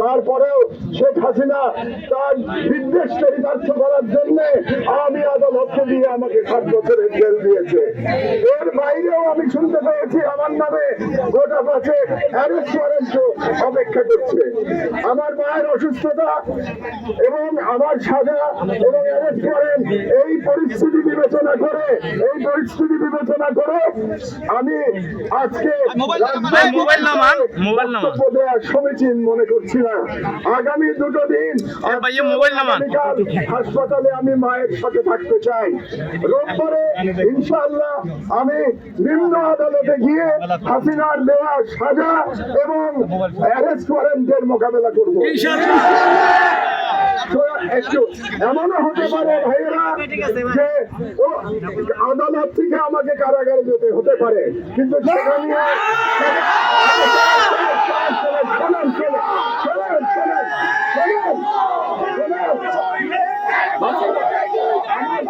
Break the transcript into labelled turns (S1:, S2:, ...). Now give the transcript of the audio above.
S1: তারপরেও শেখ হাসিনা তার বিদ্বেষ চরিতার্থ করার জন্য আমি আদালতকে দিয়ে আমাকে সাত বছরের জেল দিয়েছে। এর বাইরেও আমি শুনতে পেয়েছি আমার নামে গোটা পাশে অ্যারেস্ট ওয়ারেন্ট অপেক্ষা করছে। আমার মায়ের অসুস্থতা এবং আমার সাজা এবং অ্যারেস্ট ওয়ারেন্ট এই পরিস্থিতি বিবেচনা করে এই পরিস্থিতি বিবেচনা করে আমি আজকে দেওয়া সমীচীন মনে করছি না। আগামী দুটো দিন। আগামীকাল হাসপাতালে আমি মায়ের সাথে থাকতে চাই। রোববারে ইনশাআল্লাহ আমি নিম্ন আদালতে গিয়ে তার দেওয়া সাজা এবং অ্যারেস্ট ওয়ারেন্টের মোকাবেলা করব এমনও হতে পারে ভাইয়েরা যে আদালত থেকে আমাকে কারাগারে যেতে হতে পারে কিন্তু আমার